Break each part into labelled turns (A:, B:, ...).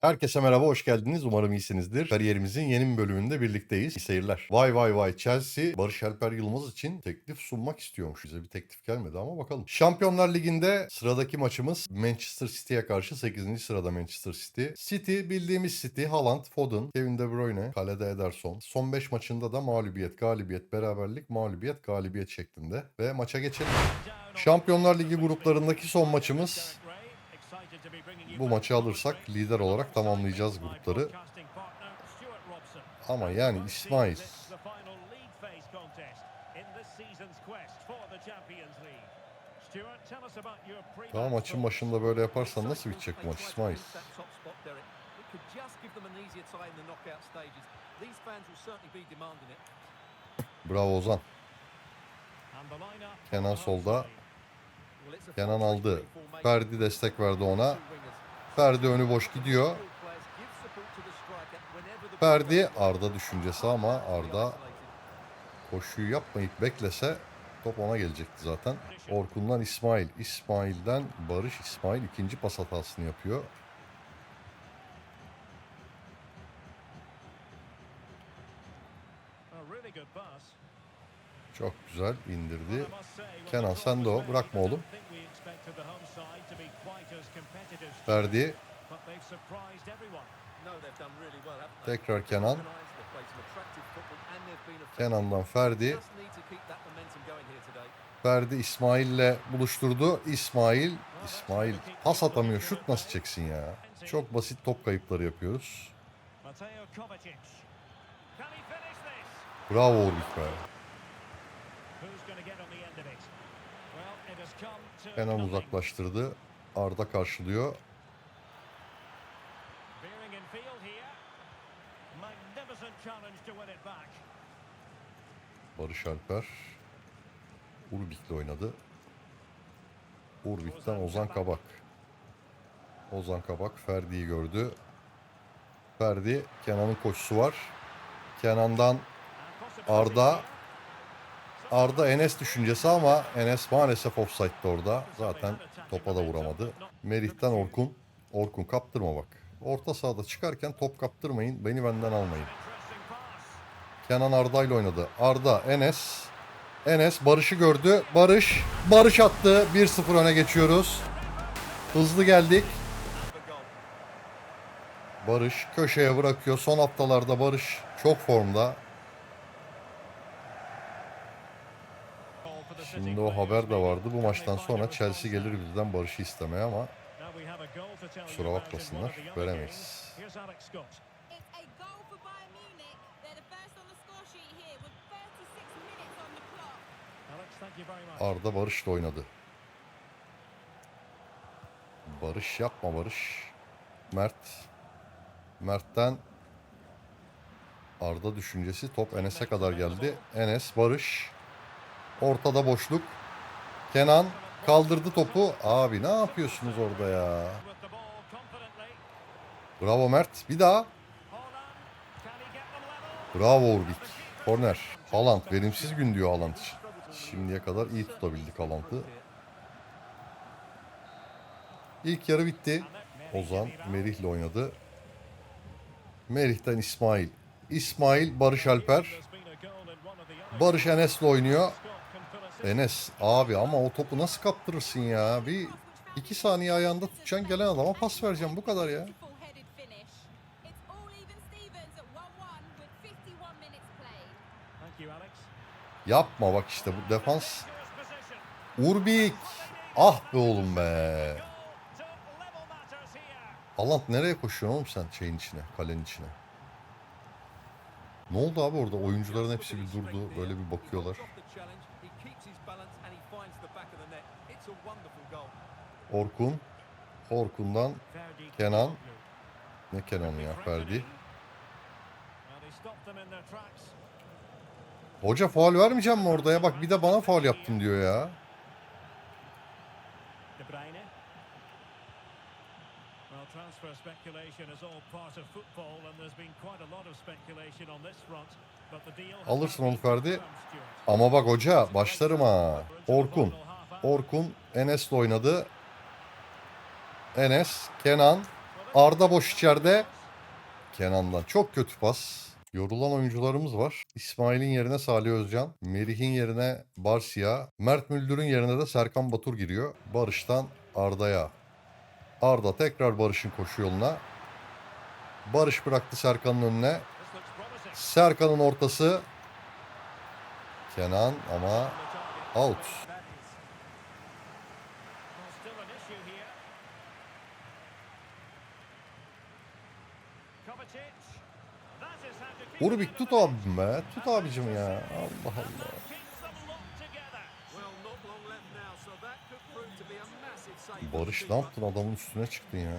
A: Herkese merhaba, hoş geldiniz. Umarım iyisinizdir. Kariyerimizin yeni bir bölümünde birlikteyiz. İyi seyirler. Vay vay vay Chelsea, Barış Alper Yılmaz için teklif sunmak istiyormuş. Bize bir teklif gelmedi ama bakalım. Şampiyonlar Ligi'nde sıradaki maçımız Manchester City'ye karşı 8. sırada Manchester City. City bildiğimiz City, Haaland, Foden, Kevin De Bruyne, kalede Ederson. Son 5 maçında da mağlubiyet, galibiyet, beraberlik, mağlubiyet, galibiyet şeklinde. Ve maça geçelim.
B: Şampiyonlar Ligi gruplarındaki son maçımız.
A: Bu maçı alırsak lider olarak tamamlayacağız grupları. Ama yani İsmail
B: Daha maçın başında böyle yaparsan nasıl bitecek bu maç İsmail?
A: bravo Ozan.
B: Kenan solda.
A: Kenan aldı. Ferdi destek verdi ona. Ferdi önü boş gidiyor. Ferdi Arda düşüncesi ama Arda koşuyu yapmayıp beklese top ona gelecekti zaten. Orkun'dan İsmail. İsmail'den Barış İsmail ikinci pas hatasını yapıyor. Çok güzel indirdi.
B: Kenan sen de o. Bırakma oğlum.
A: Ferdi
B: Tekrar Kenan.
A: Kenan'dan Ferdi. Ferdi İsmail'le buluşturdu. İsmail, İsmail pas atamıyor. Şut nasıl çeksin ya? Çok basit top kayıpları yapıyoruz. Bravo Urbik be. Kenan uzaklaştırdı. Arda karşılıyor. Barış Alper. Urbik'le oynadı. Urbik'ten Ozan Kabak. Ozan Kabak Ferdi'yi gördü. Ferdi, Kenan'ın koşusu var. Kenan'dan Arda. Arda Enes düşüncesi ama Enes maalesef offside'de orada. Zaten topa da vuramadı. Merih'ten Orkun. Orkun kaptırma bak. Orta sahada çıkarken top kaptırmayın. Beni benden almayın. Kenan Arda ile oynadı. Arda, Enes. Enes Barış'ı gördü. Barış. Barış attı. 1-0 öne geçiyoruz. Hızlı geldik. Barış köşeye bırakıyor. Son haftalarda Barış çok formda. Şimdi o haber de vardı. Bu maçtan sonra Chelsea gelir bizden Barış'ı istemeye ama
B: Kusura bakmasınlar. Veremeyiz.
C: It's a goal for Bayern Munich. They're the first on the score sheet here with 36 minutes on the clock.
A: Arda Barış'la oynadı. Barış yapma Barış. Mert. Mert'ten Arda düşüncesi top Enes'e kadar geldi. Enes, Barış. Ortada boşluk. Kenan kaldırdı topu. Abi ne yapıyorsunuz orada ya? Bravo Mert. Bir daha. Bravo Urbik. Korner. Haaland. Verimsiz gün diyor Haaland için. Şimdiye kadar iyi tutabildik Haaland'ı. İlk yarı bitti. Ozan Merih'le oynadı. Merih'ten İsmail. İsmail Barış Alper. Barış Enes'le oynuyor. Enes abi ama o topu nasıl kaptırırsın ya? Bir iki saniye ayağında tutacaksın gelen adama pas vereceğim bu kadar ya.
C: Beautiful headed finish. It's all even Stevens at 1-1 with 51 minutes played.
A: Yapma bak işte bu defans. Urbik. Ah be oğlum be. Haaland nereye koşuyorsun oğlum sen şeyin içine, kalenin içine? Ne oldu abi orada? Oyuncuların hepsi bir durdu. Böyle bir bakıyorlar. Orkun. Orkun'dan Kenan. Ne Kenan'ı ya Ferdi. Hoca faul vermeyeceğim mi orada ya? Bak bir de bana faul yaptın diyor ya.
B: Transfer speculation is all part of football, and there's been quite a lot of speculation on this front.
A: Alırsın onu Ferdi. Ama bak hoca başlarım ha. Orkun. Orkun Enes'le oynadı. Enes, Kenan, Arda boş içeride. Kenan'dan çok kötü pas. Yorulan oyuncularımız var. İsmail'in yerine Salih Özcan, Merih'in yerine Barsia, Mert Müldür'ün yerine de Serkan Batur giriyor. Barış'tan Arda'ya. Arda tekrar Barış'ın koşu yoluna. Barış bıraktı Serkan'ın önüne. Serkan'ın ortası. Kenan ama out. Urbik tut abim be. Tut abicim ya. Allah Allah. Barış ne yaptın adamın üstüne çıktın ya.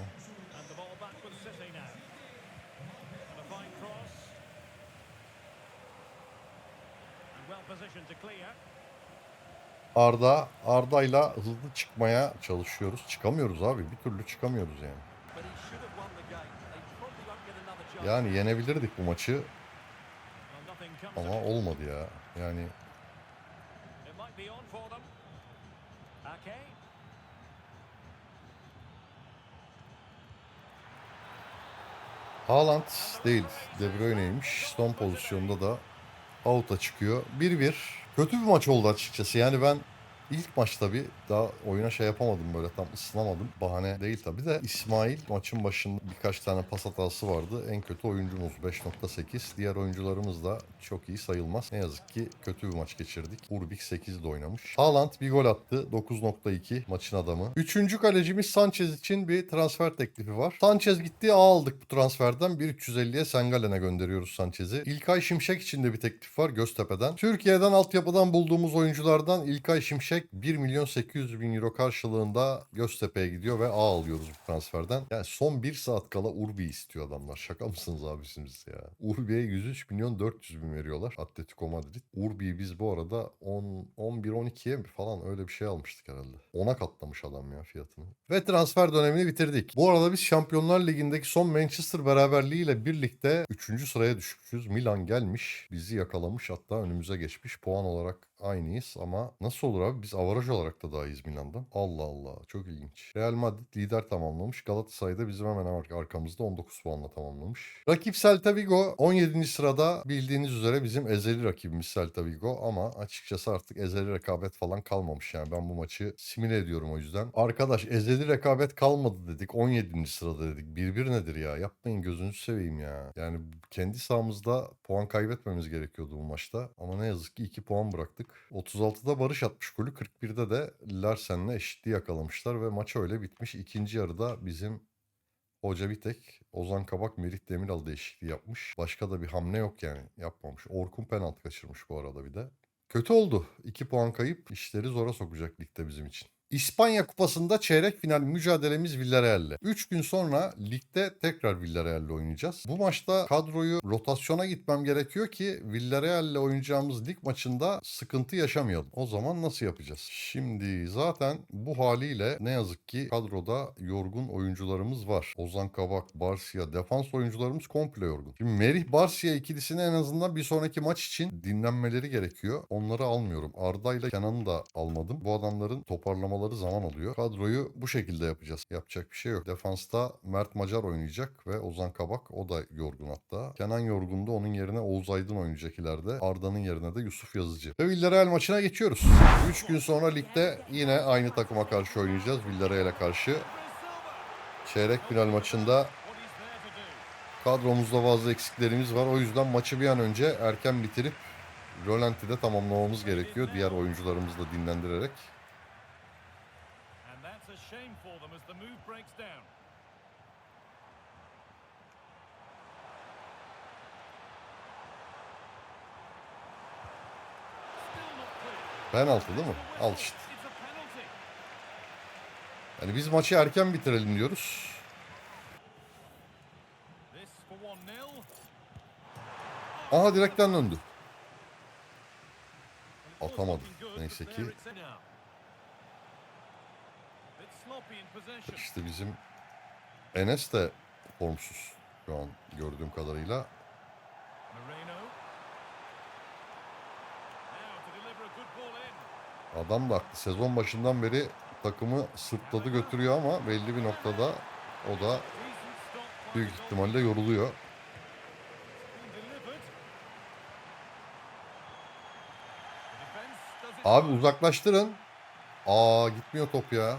A: Arda, Arda'yla hızlı çıkmaya çalışıyoruz. Çıkamıyoruz abi. Bir türlü çıkamıyoruz yani. Yani yenebilirdik bu maçı ama olmadı ya. Yani. Haaland değil. De Bruyne'ymiş. Son pozisyonda da out'a çıkıyor. 1-1. Kötü bir maç oldu açıkçası. Yani ben ilk maç tabii daha oyuna şey yapamadım böyle tam ısınamadım. Bahane değil tabii de İsmail maçın başında birkaç tane pas hatası vardı. En kötü oyuncumuz 5.8. Diğer oyuncularımız da çok iyi sayılmaz. Ne yazık ki kötü bir maç geçirdik. Urbik 8'de oynamış. Haaland bir gol attı. 9.2 maçın adamı. Üçüncü kalecimiz Sanchez için bir transfer teklifi var. Sanchez gitti A aldık bu transferden. 1.350'ye Sengalen'e gönderiyoruz Sanchez'i. İlkay Şimşek için de bir teklif var Göztepe'den. Türkiye'den altyapıdan bulduğumuz oyunculardan İlkay Şimşek 1 milyon 800 bin euro karşılığında Göztepe'ye gidiyor ve A alıyoruz bu transferden. Yani son 1 saat kala Urbi istiyor adamlar. Şaka mısınız abisiniz ya? Urbi'ye 103 milyon 400 bin veriyorlar Atletico Madrid. Urbi'yi biz bu arada 10 11-12'ye mi falan öyle bir şey almıştık herhalde. 10'a katlamış adam ya fiyatını. Ve transfer dönemini bitirdik. Bu arada biz Şampiyonlar Ligi'ndeki son Manchester beraberliğiyle birlikte 3. sıraya düşmüşüz. Milan gelmiş, bizi yakalamış hatta önümüze geçmiş. Puan olarak aynıyız ama nasıl olur abi? Biz avaraj olarak da daha iyiyiz Milan'dan. Allah Allah çok ilginç. Real Madrid lider tamamlamış. Galatasaray'da bizim hemen ar- arkamızda 19 puanla tamamlamış. Rakip Celta Vigo 17. sırada bildiğiniz üzere bizim ezeli rakibimiz Celta Vigo ama açıkçası artık ezeli rekabet falan kalmamış yani ben bu maçı simüle ediyorum o yüzden. Arkadaş ezeli rekabet kalmadı dedik 17. sırada dedik. 1-1 nedir ya? Yapmayın gözünüzü seveyim ya. Yani kendi sahamızda puan kaybetmemiz gerekiyordu bu maçta ama ne yazık ki 2 puan bıraktık. 36'da Barış atmış golü 41'de de Larsen'le eşitliği yakalamışlar ve maç öyle bitmiş. İkinci yarıda bizim Hoca bir tek Ozan Kabak Merih Demiral değişikliği yapmış. Başka da bir hamle yok yani yapmamış. Orkun penaltı kaçırmış bu arada bir de. Kötü oldu. 2 puan kayıp işleri zora sokacak ligde bizim için. İspanya Kupası'nda çeyrek final mücadelemiz Villarreal'le. 3 gün sonra ligde tekrar Villarreal'le oynayacağız. Bu maçta kadroyu rotasyona gitmem gerekiyor ki Villarreal'le oynayacağımız lig maçında sıkıntı yaşamayalım. O zaman nasıl yapacağız? Şimdi zaten bu haliyle ne yazık ki kadroda yorgun oyuncularımız var. Ozan Kabak, Barsia, defans oyuncularımız komple yorgun. Şimdi Merih Barsia ikilisini en azından bir sonraki maç için dinlenmeleri gerekiyor. Onları almıyorum. Arda ile Kenan'ı da almadım. Bu adamların toparlamaları zaman alıyor. Kadroyu bu şekilde yapacağız. Yapacak bir şey yok. Defansta Mert Macar oynayacak ve Ozan Kabak o da yorgun hatta. Kenan yorgundu. Onun yerine Oğuz Aydın oynayacak ileride. Arda'nın yerine de Yusuf Yazıcı. Ve Villarreal maçına geçiyoruz. 3 gün sonra ligde yine aynı takıma karşı oynayacağız. Villarreal'e karşı. Çeyrek final maçında kadromuzda bazı eksiklerimiz var. O yüzden maçı bir an önce erken bitirip Rolanti'de tamamlamamız gerekiyor. Diğer oyuncularımızı da dinlendirerek.
B: As the move breaks down.
A: Penaltı değil mi? Al işte. Yani biz maçı erken bitirelim diyoruz.
B: This for 1-0.
A: Aha direkten döndü. Atamadı. Neyse ki. İşte bizim Enes de formsuz şu an gördüğüm kadarıyla. Adam da haklı. Sezon başından beri takımı sırtladı götürüyor ama belli bir noktada o da büyük ihtimalle yoruluyor. Abi uzaklaştırın. Aa gitmiyor top ya.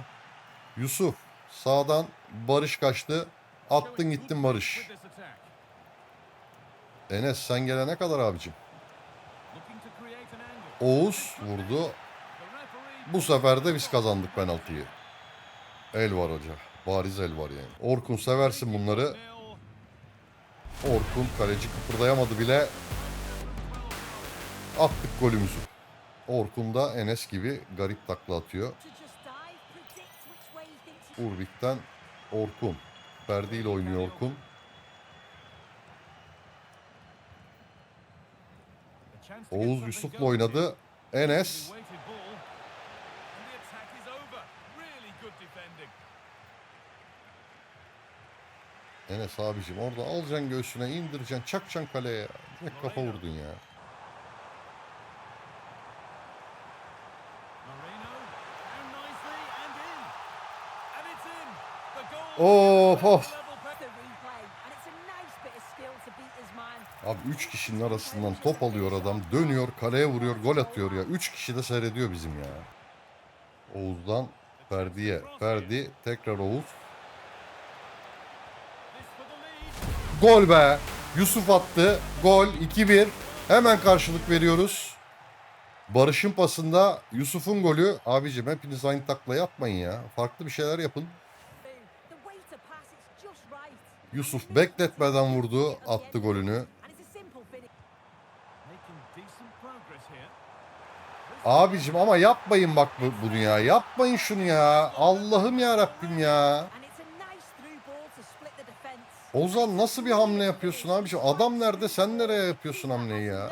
A: Yusuf sağdan Barış kaçtı. Attın gittin Barış. Enes sen gelene kadar abicim. Oğuz vurdu. Bu sefer de biz kazandık penaltıyı. El var hoca. Bariz el var yani. Orkun seversin bunları. Orkun kaleci kıpırdayamadı bile. Attık golümüzü. Orkun da Enes gibi garip takla atıyor. Urvik'ten Orkun. Ferdi ile oynuyor Orkun. Oğuz Yusuf'la oynadı. Enes. Enes abicim orada alacaksın göğsüne indireceksin çakacaksın kaleye. Direkt kafa vurdun ya. Of of.
C: the replay, and it's a nice bit of skill to beat his man.
A: Abi 3 kişinin arasından top alıyor adam. Dönüyor kaleye vuruyor gol atıyor ya. 3 kişi de seyrediyor bizim ya. Oğuz'dan Ferdi'ye. Ferdi tekrar Oğuz. Gol be. Yusuf attı. Gol 2-1. Hemen karşılık veriyoruz. Barış'ın pasında Yusuf'un golü. Abicim hepiniz aynı taklayı atmayın ya. Farklı bir şeyler yapın. Yusuf bekletmeden vurdu. Attı golünü. Abicim ama yapmayın bak bu, bunu ya. Yapmayın şunu ya. Allah'ım ya Rabbim ya. Ozan nasıl bir hamle yapıyorsun abicim? Adam nerede? Sen nereye yapıyorsun hamleyi ya?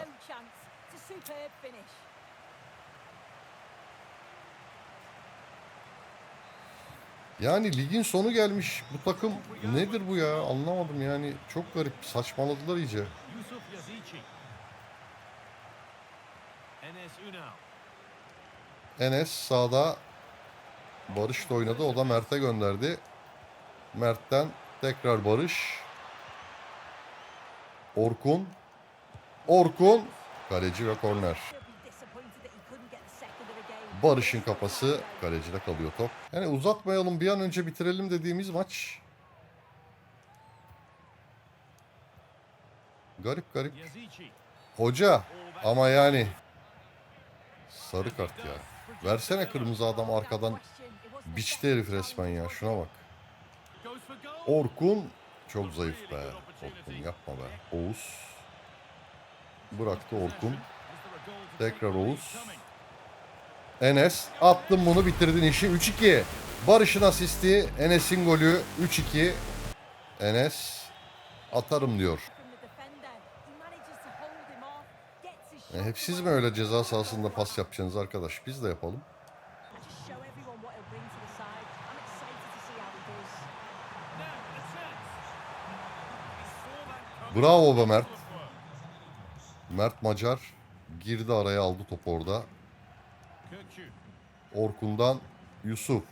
A: Yani ligin sonu gelmiş. Bu takım nedir bu ya? Anlamadım yani. Çok garip. Saçmaladılar iyice.
B: Enes
A: sağda Barış da oynadı. O da Mert'e gönderdi. Mert'ten tekrar Barış. Orkun. Orkun. Kaleci ve korner. Barış'ın kafası kalecide kalıyor top. Yani uzatmayalım bir an önce bitirelim dediğimiz maç. Garip garip. Hoca ama yani sarı kart ya. Versene kırmızı adam arkadan biçti herif resmen ya şuna bak. Orkun çok zayıf be. Orkun yapma be. Oğuz bıraktı Orkun. Tekrar Oğuz. Enes attın bunu bitirdin işi 3-2. Barış'ın asisti Enes'in golü 3-2. Enes atarım diyor. E, hep siz mi öyle ceza sahasında pas yapacaksınız arkadaş? Biz de yapalım. Bravo be Mert. Mert Macar girdi araya aldı topu orada. Orkun'dan Yusuf.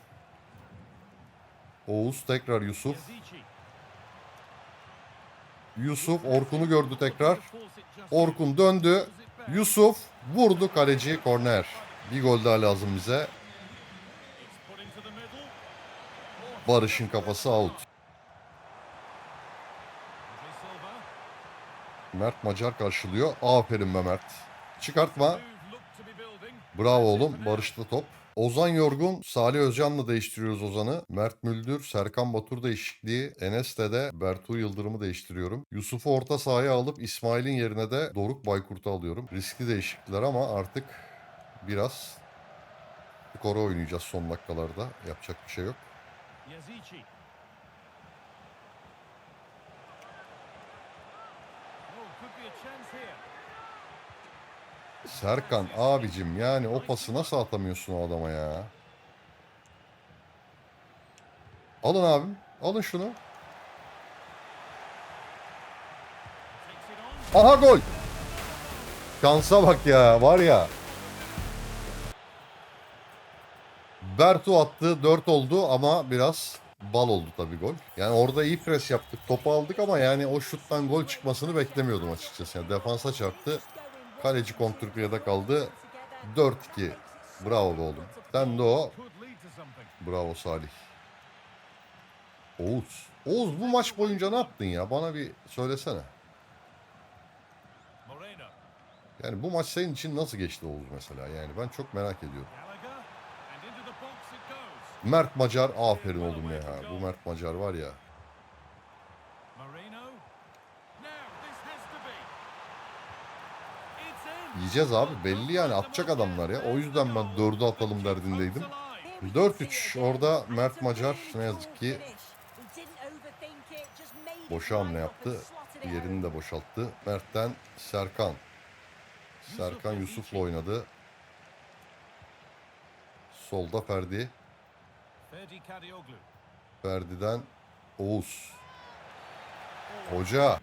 A: Oğuz tekrar Yusuf. Yusuf Orkun'u gördü tekrar. Orkun döndü. Yusuf vurdu kaleci korner. Bir gol daha lazım bize. Barış'ın kafası out. Mert Macar karşılıyor. Aferin be Mert. Çıkartma.
B: Move looked to be building.
A: Bravo oğlum. Barış'ta top. Ozan Yorgun, Salih Özcan'la değiştiriyoruz Ozan'ı. Mert Müldür, Serkan Batur değişikliği. Enes'te de Bertu Yıldırım'ı değiştiriyorum. Yusuf'u orta sahaya alıp İsmail'in yerine de Doruk Baykurt'u alıyorum. Riskli değişiklikler ama artık biraz skora oynayacağız son dakikalarda. Yapacak bir şey yok. Serkan abicim yani o pası nasıl atamıyorsun o adama ya? Alın abim. Alın şunu. Aha gol. Şansa bak ya var ya. Bertu attı 4 oldu ama biraz bal oldu tabii gol. Yani orada iyi pres yaptık. Topu aldık ama yani o şuttan gol çıkmasını beklemiyordum açıkçası. Yani defansa çarptı. Kaleci kontrpiyede kaldı. 4-2. Bravo oğlum. Sen de o. Bravo Salih. Oğuz. Oğuz bu maç boyunca ne yaptın ya? Bana bir söylesene. Yani bu maç senin için nasıl geçti Oğuz mesela? Yani ben çok merak ediyorum. Mert Macar aferin oğlum ya. Bu Mert Macar var ya.
D: Moreno.
A: Yiyeceğiz abi belli yani atacak adamlar ya. O yüzden ben 4'ü atalım derdindeydim. 4-3 orada Mert Macar ne yazık ki boşa hamle yaptı. Yerini de boşalttı. Mert'ten Serkan. Serkan Yusuf'la oynadı. Solda Ferdi. Ferdi'den Oğuz. Hoca.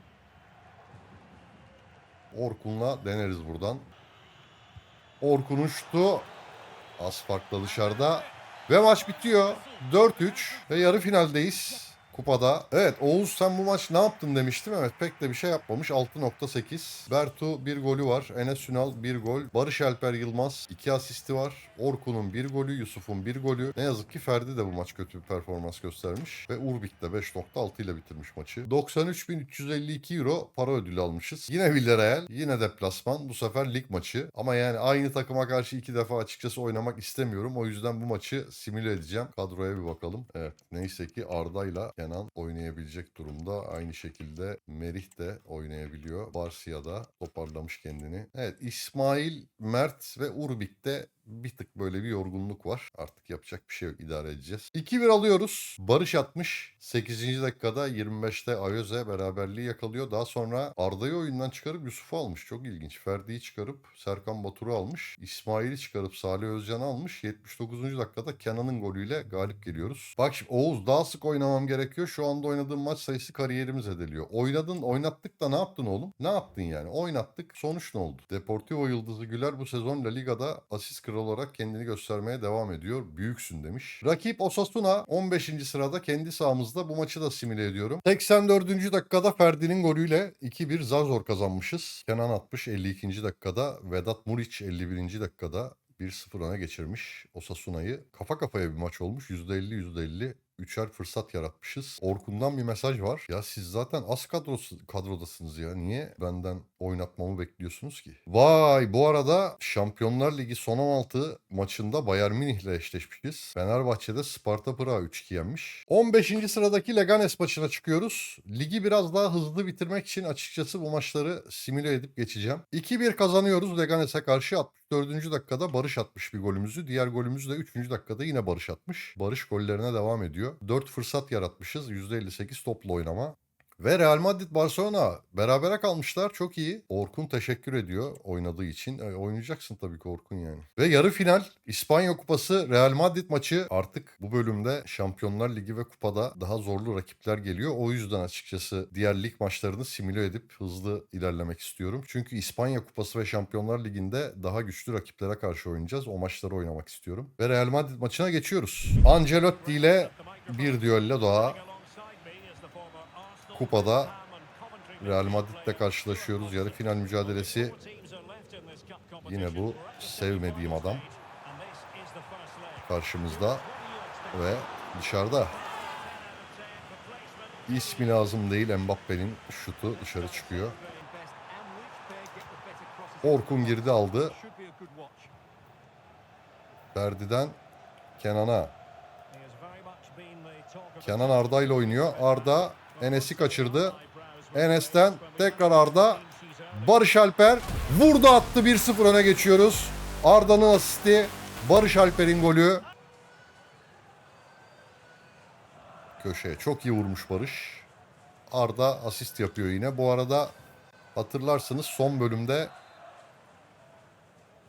A: Orkun'la deneriz buradan. Orkun uçtu. Az farkla dışarıda. Ve maç bitiyor. 4-3 ve yarı finaldeyiz. Kupada. Evet Oğuz sen bu maç ne yaptın demiştim. Evet pek de bir şey yapmamış. 6.8. Bertu bir golü var. Enes Ünal bir gol. Barış Alper Yılmaz iki asisti var. Orkun'un bir golü. Yusuf'un bir golü. Ne yazık ki Ferdi de bu maç kötü bir performans göstermiş. Ve Urbik de 5.6 ile bitirmiş maçı. 93.352 euro para ödülü almışız. Yine Villarreal. Yine deplasman. Bu sefer lig maçı. Ama yani aynı takıma karşı iki defa açıkçası oynamak istemiyorum. O yüzden bu maçı simüle edeceğim. Kadroya bir bakalım. Evet neyse ki Arda'yla Kenan oynayabilecek durumda. Aynı şekilde Merih de oynayabiliyor. Barsia da toparlamış kendini. Evet İsmail, Mert ve Urbik'te bir tık böyle bir yorgunluk var. Artık yapacak bir şey yok. idare edeceğiz. 2-1 alıyoruz. Barış atmış. 8. dakikada 25'te Ayoze beraberliği yakalıyor. Daha sonra Arda'yı oyundan çıkarıp Yusuf'u almış. Çok ilginç. Ferdi'yi çıkarıp Serkan Batur'u almış. İsmail'i çıkarıp Salih Özcan'ı almış. 79. dakikada Kenan'ın golüyle galip geliyoruz. Bak şimdi Oğuz daha sık oynamam gerekiyor. Şu anda oynadığım maç sayısı kariyerimiz ediliyor. Oynadın, oynattık da ne yaptın oğlum? Ne yaptın yani? Oynattık. Sonuç ne oldu? Deportivo Yıldızı Güler bu sezon La Liga'da asist kralı olarak kendini göstermeye devam ediyor. Büyüksün demiş. Rakip Osasuna 15. sırada kendi sahamızda bu maçı da simüle ediyorum. 84. dakikada Ferdi'nin golüyle 2-1 zar zor kazanmışız. Kenan atmış 52. dakikada. Vedat Muriç 51. dakikada 1-0 öne geçirmiş Osasuna'yı. Kafa kafaya bir maç olmuş. %50 %50 üçer fırsat yaratmışız. Orkun'dan bir mesaj var. Ya siz zaten az kadrosu, kadrodasınız ya. Niye benden oynatmamı bekliyorsunuz ki? Vay bu arada Şampiyonlar Ligi son 16 maçında Bayern Münih ile eşleşmişiz. Fenerbahçe'de Sparta Prag'a 3-2 yenmiş. 15. sıradaki Leganes maçına çıkıyoruz. Ligi biraz daha hızlı bitirmek için açıkçası bu maçları simüle edip geçeceğim. 2-1 kazanıyoruz Leganes'e karşı 64. dakikada Barış atmış bir golümüzü. Diğer golümüzü de 3. dakikada yine Barış atmış. Barış gollerine devam ediyor. 4 fırsat yaratmışız. %58 topla oynama. Ve Real Madrid Barcelona berabere kalmışlar. Çok iyi. Orkun teşekkür ediyor oynadığı için. E, oynayacaksın tabii ki Orkun yani. Ve yarı final İspanya Kupası Real Madrid maçı artık bu bölümde Şampiyonlar Ligi ve kupada daha zorlu rakipler geliyor. O yüzden açıkçası diğer lig maçlarını simüle edip hızlı ilerlemek istiyorum. Çünkü İspanya Kupası ve Şampiyonlar Ligi'nde daha güçlü rakiplere karşı oynayacağız. O maçları oynamak istiyorum. Ve Real Madrid maçına geçiyoruz. Ancelotti ile bir düello daha Kupada Real Madrid'le karşılaşıyoruz. Yarı final mücadelesi yine bu sevmediğim adam karşımızda ve dışarıda. İsmi lazım değil Mbappe'nin şutu dışarı çıkıyor. Orkun girdi aldı. Ferdi'den Kenan'a. Kenan Arda ile oynuyor. Arda Enes'i kaçırdı. Enes'ten tekrar Arda. Barış Alper vurdu attı 1-0 öne geçiyoruz. Arda'nın asisti. Barış Alper'in golü. Köşeye çok iyi vurmuş Barış. Arda asist yapıyor yine. Bu arada hatırlarsınız son bölümde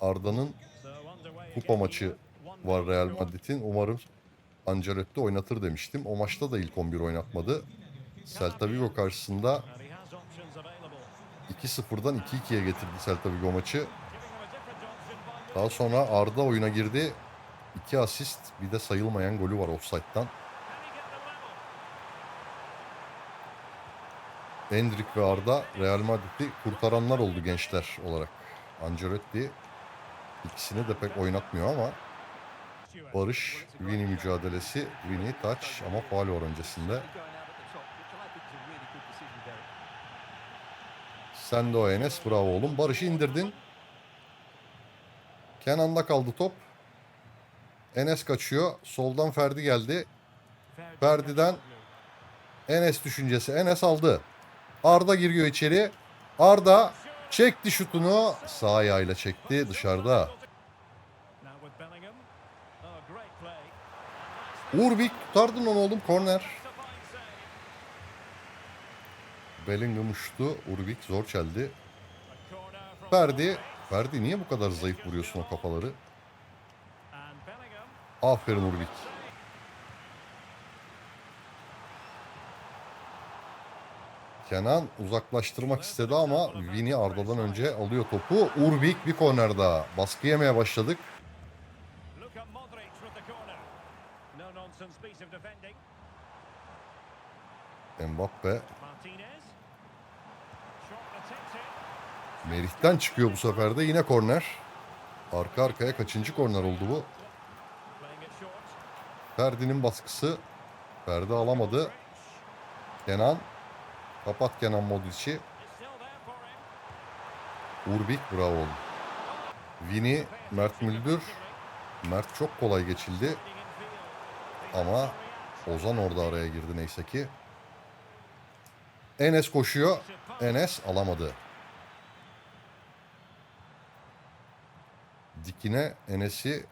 A: Arda'nın kupa maçı var Real Madrid'in. Umarım Ancelotti oynatır demiştim. O maçta da ilk 11 oynatmadı. Celta Vigo karşısında 2-0'dan 2-2'ye getirdi Celta Vigo maçı. Daha sonra Arda oyuna girdi. 2 asist bir de sayılmayan golü var offside'dan. Endrick ve Arda Real Madrid'i kurtaranlar oldu gençler olarak. Ancelotti ikisini de pek oynatmıyor ama Barış Vini mücadelesi Vini taç ama faal var öncesinde. Sen de o Enes bravo oğlum. Barış'ı indirdin. Kenan'da kaldı top. Enes kaçıyor. Soldan Ferdi geldi. Ferdi'den Enes düşüncesi. Enes aldı. Arda giriyor içeri. Arda çekti şutunu. Sağ ayağıyla çekti dışarıda.
B: Oh.
A: Urbik tutardın onu oğlum korner. Bellingham uçtu. Urbik zor çeldi. Ferdi. Ferdi niye bu kadar zayıf vuruyorsun o kafaları? Aferin Urbik. Kenan uzaklaştırmak istedi ama Vini Arda'dan önce alıyor topu. Urbik bir korner daha. Baskı yemeye başladık.
B: Luka
A: Merih'ten çıkıyor bu sefer de yine korner. Arka arkaya kaçıncı korner oldu bu? Ferdi'nin baskısı. Ferdi alamadı. Kenan. Kapat Kenan Modric'i. Urbik bravo. Vini, Mert Müldür. Mert çok kolay geçildi. Ama Ozan orada araya girdi neyse ki. Enes koşuyor. Enes alamadı. Dikine Enes'i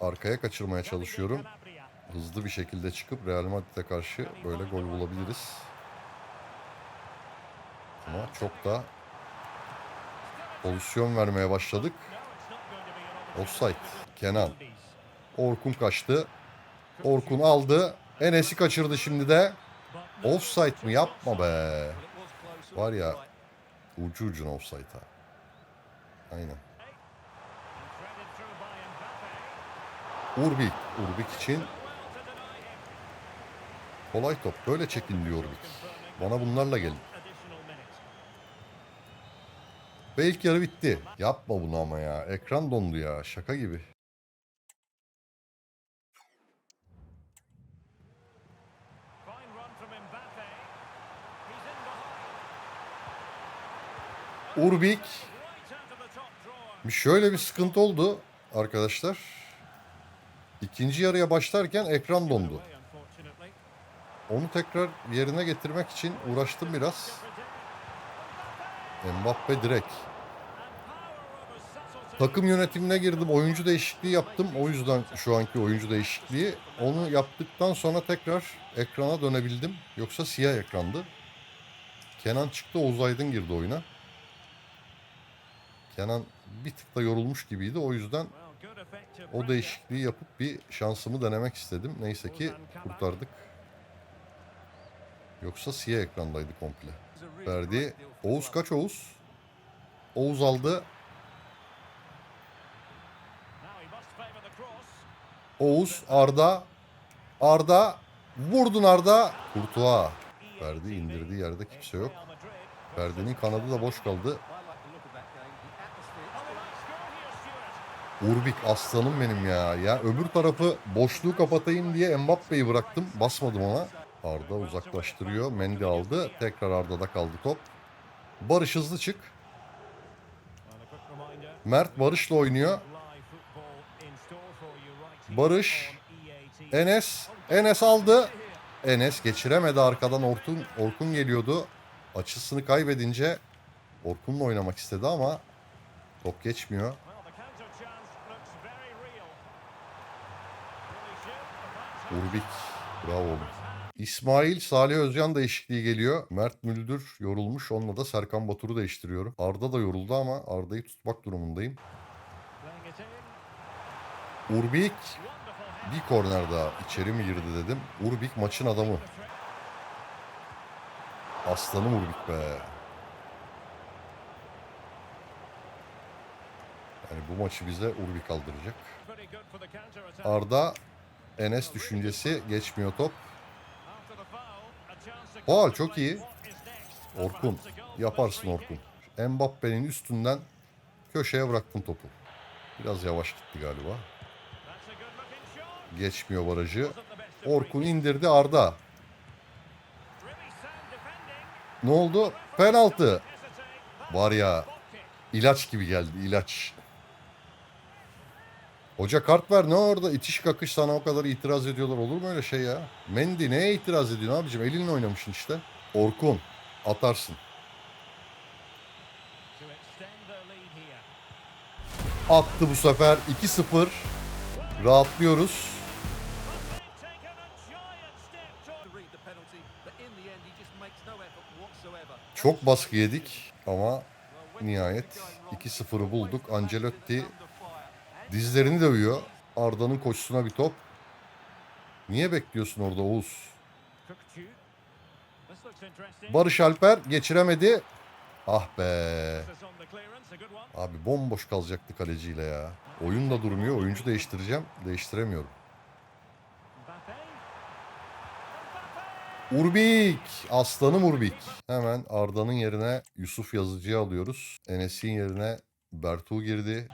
A: arkaya kaçırmaya çalışıyorum. Hızlı bir şekilde çıkıp Real Madrid'e karşı böyle gol bulabiliriz. Ama çok da pozisyon vermeye başladık. Offside. Kenan. Orkun kaçtı. Orkun aldı. Enes'i kaçırdı şimdi de. Offside mi? Yapma be. Var ya ucu ucuna offside ha. Aynen. Urbik. Urbik için kolay top. Böyle çekin diyor Urbik. Bana bunlarla gelin. Ve ilk yarı bitti. Yapma bunu ama ya. Ekran dondu ya. Şaka gibi. Urbik. Şöyle bir sıkıntı oldu arkadaşlar. İkinci yarıya başlarken ekran dondu. Onu tekrar yerine getirmek için uğraştım biraz. Mbappe direkt. Takım yönetimine girdim. Oyuncu değişikliği yaptım. O yüzden şu anki oyuncu değişikliği. Onu yaptıktan sonra tekrar ekrana dönebildim. Yoksa siyah ekrandı. Kenan çıktı. Oğuz Aydın girdi oyuna. Kenan bir tık da yorulmuş gibiydi. O yüzden o değişikliği yapıp bir şansımı denemek istedim. Neyse ki kurtardık. Yoksa siyah ekrandaydı komple. Verdi. Oğuz kaç Oğuz? Oğuz aldı. Oğuz, Arda. Arda. Vurdun Arda. Kurtuğa. Ferdi indirdiği yerde kimse yok. Ferdi'nin kanadı da boş kaldı. Urbik aslanım benim ya. Ya öbür tarafı boşluğu kapatayım diye Mbappe'yi bıraktım. Basmadım ona. Arda uzaklaştırıyor. Mendy aldı. Tekrar Arda'da kaldı top. Barış hızlı çık. Mert Barış'la oynuyor. Barış. Enes. Enes aldı. Enes geçiremedi arkadan Orkun, Orkun geliyordu. Açısını kaybedince Orkun'la oynamak istedi ama top geçmiyor. Urbik. Bravo. İsmail Salih Özcan değişikliği geliyor. Mert Müldür yorulmuş. Onunla da Serkan Batur'u değiştiriyorum. Arda da yoruldu ama Arda'yı tutmak durumundayım. Urbik bir korner daha içeri mi girdi dedim. Urbik maçın adamı. Aslanım Urbik be. Yani bu maçı bize Urbik aldıracak. Arda Enes düşüncesi geçmiyor top.
B: Contemplate
A: çok iyi. Orkun. Yaparsın Orkun. Mbappe'nin üstünden köşeye bıraktın topu. Biraz yavaş gitti galiba. Geçmiyor barajı. Orkun indirdi Arda. Ne oldu? Penaltı. Var ya ilaç gibi geldi ilaç. Hoca kart ver ne orada itiş kakış sana o kadar itiraz ediyorlar olur mu öyle şey ya? Mendy neye itiraz ediyorsun abicim elinle oynamışsın işte. Orkun atarsın. Attı bu sefer 2-0. Rahatlıyoruz. Çok baskı yedik ama nihayet
D: things are going wrong,
A: 2-0'ı bulduk. Ancelotti. Dizlerini dövüyor. Arda'nın koşusuna bir top. Niye bekliyorsun orada Oğuz? Barış Alper geçiremedi. Ah be. Abi bomboş kalacaktı kaleciyle ya. Oyun da durmuyor. Oyuncu değiştireceğim. Değiştiremiyorum. Urbik. Aslanım Urbik. Hemen Arda'nın yerine Yusuf Yazıcı'yı alıyoruz. Enes'in yerine Bertu girdi.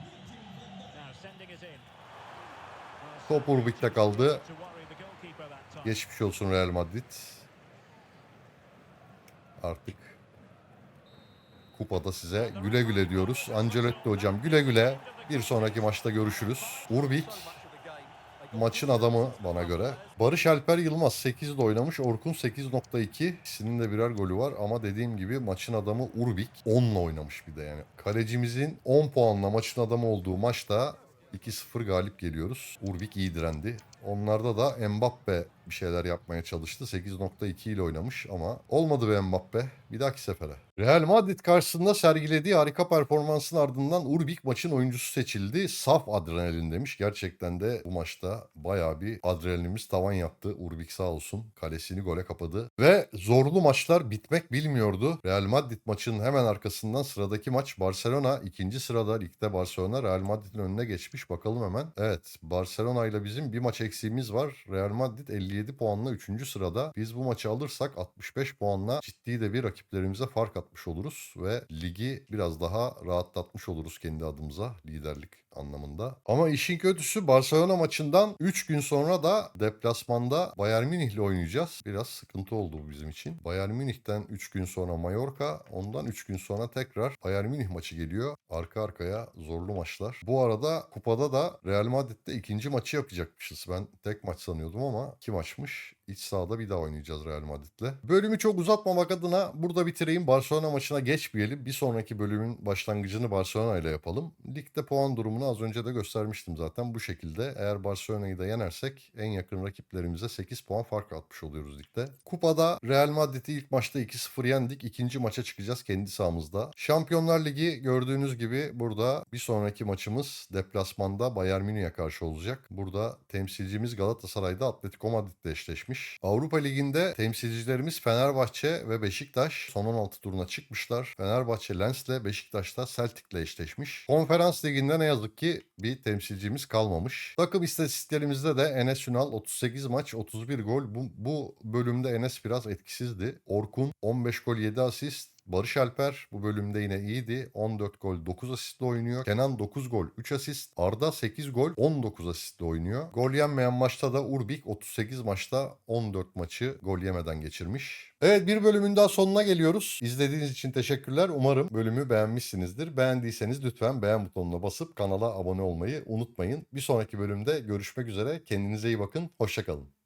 A: Top Urbik'te kaldı. Geçmiş olsun Real Madrid. Artık kupada size güle güle diyoruz. Ancelotti hocam güle güle. Bir sonraki maçta görüşürüz. Urbik maçın adamı bana göre. Barış Alper Yılmaz 8'de oynamış. Orkun 8.2. İkisinin de birer golü var ama dediğim gibi maçın adamı Urbik 10'la oynamış bir de yani. Kalecimizin 10 puanla maçın adamı olduğu maçta 2-0 galip geliyoruz. Urbik iyi direndi. Onlarda da Mbappe bir şeyler yapmaya çalıştı. 8.2 ile oynamış ama olmadı be Mbappe. Bir dahaki sefere. Real Madrid karşısında sergilediği harika performansın ardından Urbik maçın oyuncusu seçildi. Saf adrenalin demiş. Gerçekten de bu maçta bayağı bir adrenalinimiz tavan yaptı. Urbik sağ olsun kalesini gole kapadı. Ve zorlu maçlar bitmek bilmiyordu. Real Madrid maçının hemen arkasından sıradaki maç Barcelona. ikinci sırada ligde Barcelona Real Madrid'in önüne geçmiş. Bakalım hemen. Evet Barcelona ile bizim bir maç eksiğimiz var. Real Madrid 57 puanla 3. sırada. Biz bu maçı alırsak 65 puanla ciddi de bir rakiplerimize fark atmış oluruz ve ligi biraz daha rahatlatmış oluruz kendi adımıza liderlik anlamında. Ama işin kötüsü Barcelona maçından 3 gün sonra da deplasmanda Bayern Münih ile oynayacağız. Biraz sıkıntı oldu bu bizim için. Bayern Münih'ten 3 gün sonra Mallorca, ondan 3 gün sonra tekrar Bayern Münih maçı geliyor. Arka arkaya zorlu maçlar. Bu arada kupada da Real Madrid'de ikinci maçı yapacakmışız. Ben tek maç sanıyordum ama iki maçmış. İç sahada bir daha oynayacağız Real Madrid'le. Bölümü çok uzatmamak adına burada bitireyim. Barcelona maçına geçmeyelim. Bir sonraki bölümün başlangıcını Barcelona ile yapalım. Ligde puan durumunu az önce de göstermiştim zaten bu şekilde. Eğer Barcelona'yı da yenersek en yakın rakiplerimize 8 puan fark atmış oluyoruz ligde. Kupada Real Madrid'i ilk maçta 2-0 yendik. İkinci maça çıkacağız kendi sahamızda. Şampiyonlar Ligi gördüğünüz gibi burada bir sonraki maçımız deplasmanda Bayern Münih'e karşı olacak. Burada temsilcimiz Galatasaray'da Atletico Madrid'le eşleşmiş. Avrupa Ligi'nde temsilcilerimiz Fenerbahçe ve Beşiktaş son 16 turuna çıkmışlar. Fenerbahçe Lens'le Beşiktaş'ta Celtic'le eşleşmiş. Konferans Ligi'nde ne yazık ki bir temsilcimiz kalmamış. Takım istatistiklerimizde de Enes Ünal 38 maç 31 gol. Bu, bu bölümde Enes biraz etkisizdi. Orkun 15 gol 7 asist. Barış Alper bu bölümde yine iyiydi. 14 gol 9 asistle oynuyor. Kenan 9 gol 3 asist. Arda 8 gol 19 asistle oynuyor. Gol yenmeyen maçta da Urbik 38 maçta 14 maçı gol yemeden geçirmiş. Evet bir bölümün daha sonuna geliyoruz. İzlediğiniz için teşekkürler. Umarım bölümü beğenmişsinizdir. Beğendiyseniz lütfen beğen butonuna basıp kanala abone olmayı unutmayın. Bir sonraki bölümde görüşmek üzere. Kendinize iyi bakın. Hoşçakalın.